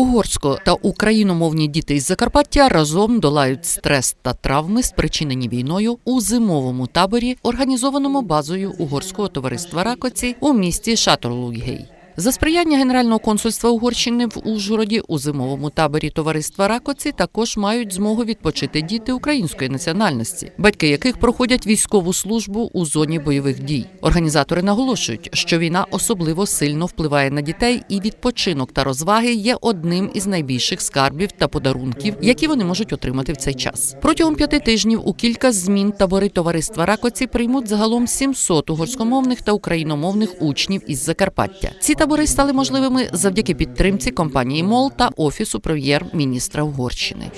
Угорсько та україномовні діти із Закарпаття разом долають стрес та травми, спричинені війною у зимовому таборі, організованому базою угорського товариства Ракоці у місті Шатерлуггей. За сприяння Генерального консульства Угорщини в Ужгороді у зимовому таборі товариства Ракоці також мають змогу відпочити діти української національності, батьки яких проходять військову службу у зоні бойових дій. Організатори наголошують, що війна особливо сильно впливає на дітей, і відпочинок та розваги є одним із найбільших скарбів та подарунків, які вони можуть отримати в цей час. Протягом п'яти тижнів у кілька змін табори товариства Ракоці приймуть загалом 700 угорськомовних та україномовних учнів із Закарпаття. Ці табори стали можливими завдяки підтримці компанії МОЛ та офісу прем'єр-міністра Угорщини.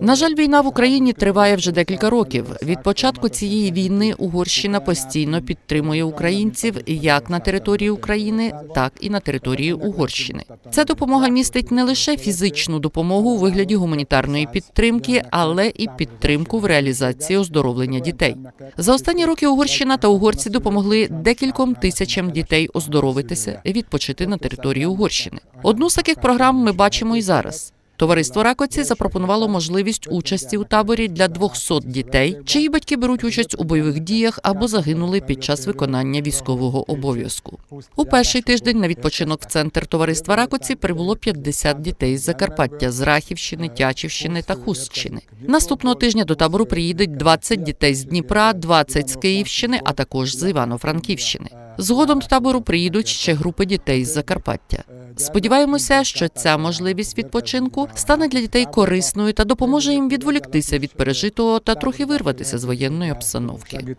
На жаль, війна в Україні триває вже декілька років. Від початку цієї війни Угорщина постійно підтримує українців як на території України, так і на території Угорщини. Ця допомога містить не лише фізичну допомогу у вигляді гуманітарної підтримки, але і підтримку в реалізації оздоровлення дітей. За останні роки Угорщина та угорці допомогли декільком тисячам дітей оздоровитися і відпочити на території Угорщини. Одну з таких програм ми бачимо і зараз. Товариство Ракоці запропонувало можливість участі у таборі для 200 дітей, чиї батьки беруть участь у бойових діях або загинули під час виконання військового обов'язку. У перший тиждень на відпочинок в центр товариства Ракоці прибуло 50 дітей з Закарпаття, з Рахівщини, Тячівщини та Хустщини. Наступного тижня до табору приїдуть 20 дітей з Дніпра, 20 з Київщини, а також з Івано-Франківщини. Згодом до табору приїдуть ще групи дітей з Закарпаття. Сподіваємося, що ця можливість відпочинку стане для дітей корисною та допоможе їм відволіктися від пережитого та трохи вирватися з воєнної обстановки.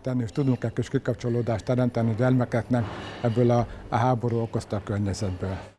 A háború okozta környezetből.